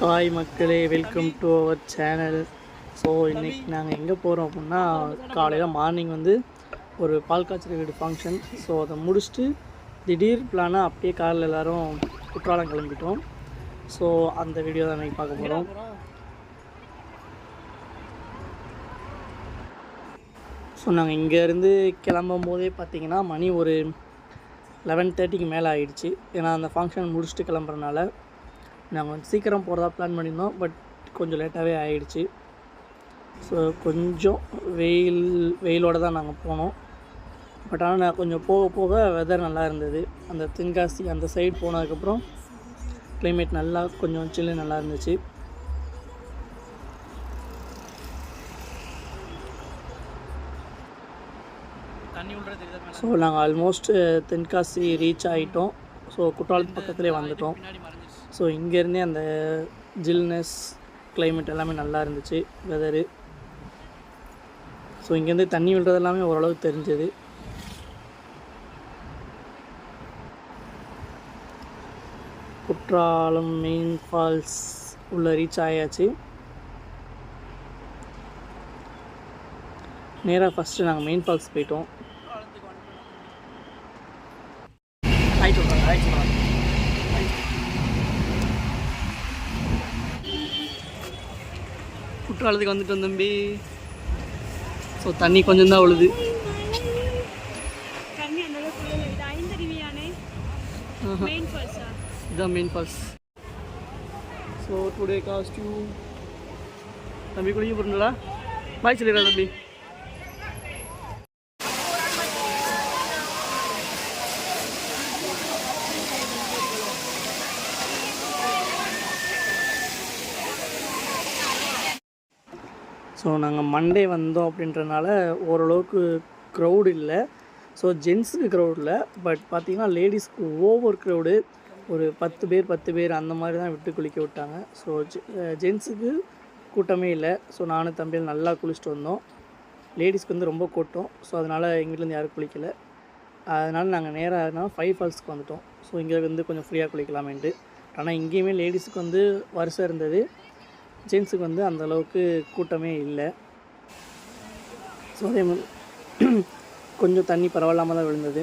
Hi மக்களே welcome to our channel so இன்றைக்கி நாங்கள் எங்கே போகிறோம் அப்படின்னா காலையில் மார்னிங் வந்து ஒரு பால் காய்ச்சல் வீடு ஃபங்க்ஷன் ஸோ அதை முடிச்சுட்டு திடீர் பிளானாக அப்படியே காரில் எல்லோரும் குற்றாலம் கிளம்பிட்டோம். ஸோ அந்த வீடியோ தான் இன்றைக்கி பார்க்க போகிறோம் ஸோ நாங்கள் இங்கேருந்து கிளம்பும் போதே பார்த்தீங்கன்னா மணி ஒரு லெவன் தேர்ட்டிக்கு மேலே ஆயிடுச்சு. ஏன்னா அந்த ஃபங்க்ஷன் முடிச்சுட்டு கிளம்புறனால நாங்கள் வந்து சீக்கிரம் போகிறதா பிளான் பண்ணியிருந்தோம். பட் கொஞ்சம் லேட்டாகவே ஆயிடுச்சு. ஸோ கொஞ்சம் வெயில் வெயிலோடு தான் நாங்கள் போனோம். பட் ஆனால் நான் கொஞ்சம் போக போக வெதர் நல்லா இருந்தது. அந்த தென்காசி அந்த சைடு போனதுக்கப்புறம் கிளைமேட் நல்லா கொஞ்சம் சில்லு நல்லா இருந்துச்சு. ஸோ நாங்கள் ஆல்மோஸ்ட் தென்காசி ரீச் ஆகிட்டோம் ஸோ குற்றாலத்து பக்கத்துலேயே வந்துட்டோம். ஸோ இங்கேருந்தே அந்த ஜில்னஸ் கிளைமேட் எல்லாமே நல்லா இருந்துச்சு வெதரு ஸோ இங்கேருந்து தண்ணி விழுறது எல்லாமே ஓரளவுக்கு தெரிஞ்சது. குற்றாலம் மெயின் ஃபால்ஸ் உள்ள ரீச் ஆயாச்சு. நேராக ஃபஸ்ட்டு நாங்கள் மெயின் ஃபால்ஸ் போயிட்டோம் ஹாய் சொல்கிறாங்க ஹாய் சொல்கிறாங்க குற்றாலத்துக்கு வந்துட்டோம் தம்பி. ஸோ தண்ணி கொஞ்சம் தான் ஃபால்ஸா இதுதான் main falls so today costume தம்பி குளிக்க போகிறீங்களா பாய் சொல்லிடுறா தம்பி. ஸோ நாங்கள் மண்டே வந்தோம் அப்படின்றனால ஓரளவுக்கு க்ரௌடு இல்லை. ஸோ ஜென்ஸுக்கு க்ரௌட் இல்லை. பட் பார்த்திங்கன்னா லேடிஸ்க்கு ஓவர் க்ரௌடு ஒரு பத்து பேர் பத்து பேர் அந்த மாதிரி தான் விட்டு குளிக்க விட்டாங்க. ஸோ ஜென்ஸுக்கு கூட்டமே இல்லை. ஸோ நானும் தம்பியில் நல்லா குளிச்சுட்டு வந்தோம். லேடிஸ்க்கு வந்து ரொம்ப கூட்டம். ஸோ அதனால் எங்கள் வீட்டிலேருந்து யாரும் குளிக்கலை. அதனால் நாங்கள் நேராக ஃபைவ் ஃபால்ஸ்க்கு வந்துட்டோம். ஸோ இங்கே வந்து கொஞ்சம் ஃப்ரீயாக குளிக்கலாமேன்ட்டு. ஆனால் இங்கேயுமே லேடிஸுக்கு வந்து வருஷம் இருந்தது. ஜென்ஸுக்கு வந்து அந்த அளவுக்கு கூட்டமே இல்லை. ஸோ அதே மாதிரி கொஞ்சம் தண்ணி பரவாயில்லாமல் தான் விழுந்தது.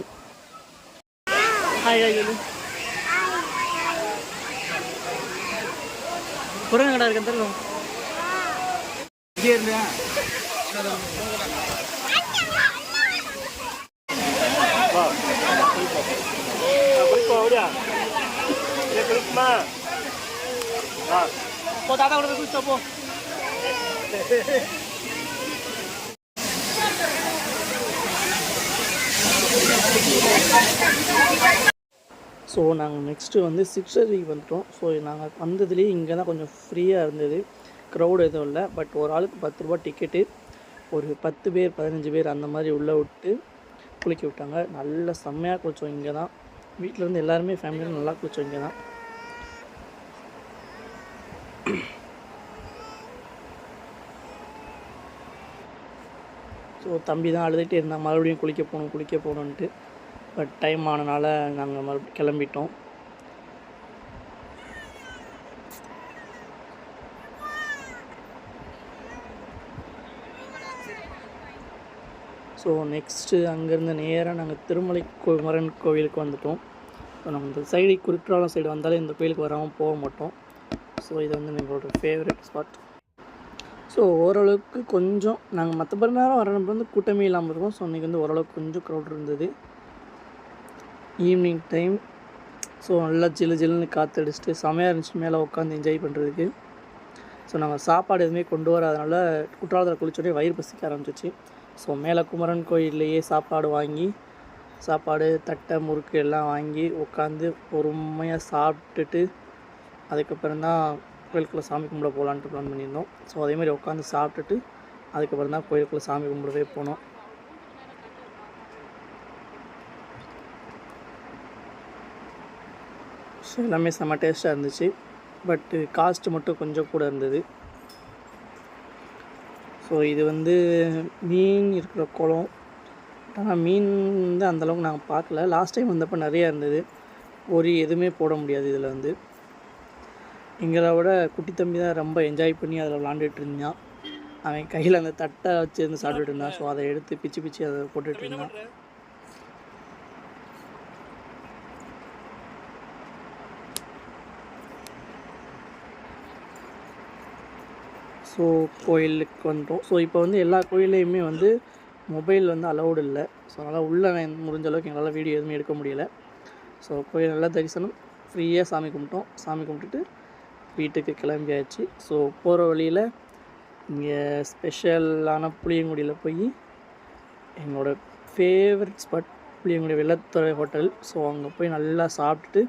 ஹாய் குரங்கு கடை இருக்கு தெரியும் இங்கே இருந்தியா போ தாத்தா கூட குளிச்சா போ. ஸோ நாங்கள் நெக்ஸ்ட்டு வந்து சிக்ஸ்டரிக்கு வந்துட்டோம். ஸோ நாங்கள் வந்ததுலேயே இங்கே தான் கொஞ்சம் ஃப்ரீயாக இருந்தது. க்ரௌட் எதுவும் இல்லை. பட் ஒரு ஆளுக்கு பத்து ரூபா டிக்கெட்டு ஒரு பத்து பேர் பதினஞ்சு பேர் அந்த மாதிரி உள்ளே விட்டு குளிக்க விட்டாங்க. நல்லா செம்மையாக குளித்தோம் இங்கே தான் வீட்டிலேருந்து எல்லாருமே ஃபேமிலியில் நல்லா குளித்தோம் இங்கே தான் ஸோ தம்பி தான் அழுதுகிட்டே இருந்தான். மறுபடியும் குளிக்க போகணும் குளிக்க போகணுன்ட்டு. பட் டைம் ஆனனால நாங்கள் மறுபடியும் கிளம்பிட்டோம். ஸோ நெக்ஸ்ட்டு அங்கேருந்து நேராக நாங்கள் திருமலை குமரன் கோவிலுக்கு வந்துட்டோம். ஸோ நம்ம இந்த சைடு குற்றாலம் சைடு வந்தாலே இந்த கோயிலுக்கு வராமல் போக மாட்டோம். ஸோ இது வந்து எங்களோட ஃபேவரட் ஸ்பாட் ஸோ ஓரளவுக்கு கொஞ்சம் நாங்கள் மற்ற நேரம் வர வந்து கூட்டமே இல்லாமல் இருக்கோம். ஸோ அன்றைக்கி வந்து ஓரளவுக்கு கொஞ்சம் க்ரௌட் இருந்தது. ஈவினிங் டைம் ஸோ நல்லா ஜில்லு ஜில்லுன்னு காற்றடிச்சிட்டு செமையாக இருந்துச்சு. மேலே உட்காந்து என்ஜாய் பண்ணுறதுக்கு ஸோ நாங்கள் சாப்பாடு எதுவுமே கொண்டு வராதனால குற்றாலத்தில் குளிச்சோடனே வயிறு பசிக்க ஆரம்பிச்சிச்சு. ஸோ மேலே குமரன் கோயில்லையே சாப்பாடு வாங்கி சாப்பாடு தட்டை முறுக்கு எல்லாம் வாங்கி உட்காந்து பொறுமையாக சாப்பிட்டுட்டு அதுக்கப்புறம் தான் கோயிலுக்குள்ளே சாமி கும்பிட போகலான்ட்டு பிளான் பண்ணியிருந்தோம். ஸோ அதே மாதிரி உட்காந்து சாப்பிட்டுட்டு அதுக்கப்புறம் தான் கோயிலுக்குள்ளே சாமி கும்பிடவே போனோம். ஸோ எல்லாமே செம்ம டேஸ்ட்டாக இருந்துச்சு. பட்டு காஸ்ட் மட்டும் கொஞ்சம் கூட இருந்தது. ஸோ இது வந்து மீன் இருக்கிற குளம். ஆனால் மீன் வந்து அந்தளவுக்கு நாங்கள் பார்க்கல. லாஸ்ட் டைம் வந்தப்போ நிறையா இருந்தது. ஒரு எதுவுமே போட முடியாது இதில் வந்து. எங்களை விட குட்டி தம்பி தான் ரொம்ப என்ஜாய் பண்ணி அதில் விளாண்டுட்டு இருந்தான். அவன் கையில் அந்த தட்டை வச்சு இருந்து சாப்பிட்டுட்டு இருந்தான். ஸோ அதை எடுத்து பிச்சு பிச்சு அதை போட்டுட்டு இருந்தான். ஸோ கோயிலுக்கு வந்துட்டோம். ஸோ இப்போ வந்து எல்லா கோயில்லையுமே வந்து மொபைல் வந்து அலௌடு இல்லை. ஸோ அதனால் உள்ளே முடிஞ்ச அளவுக்கு எங்களால் வீடியோ எதுவுமே எடுக்க முடியல. ஸோ கோயில் நல்லா தரிசனம். ஃப்ரீயாக சாமி கும்பிட்டோம். சாமி கும்பிட்டுட்டு வீட்டுக்கு கிளம்பியாச்சு. ஸோ போகிற வழியில் இங்கே ஸ்பெஷலான புளியங்குடியில் போய் எங்களோடய favourite spot Puliyangudi Vellathurai hotel so அங்கே போய் நல்லா சாப்பிட்டுட்டு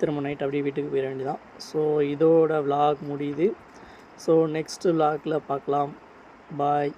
திரும்ப நைட் அப்படியே வீட்டுக்கு போயிட வேண்டியதான் ஸோ இதோட vlog முடியுது. ஸோ நெக்ஸ்ட்டு vlogல பார்க்கலாம். பாய்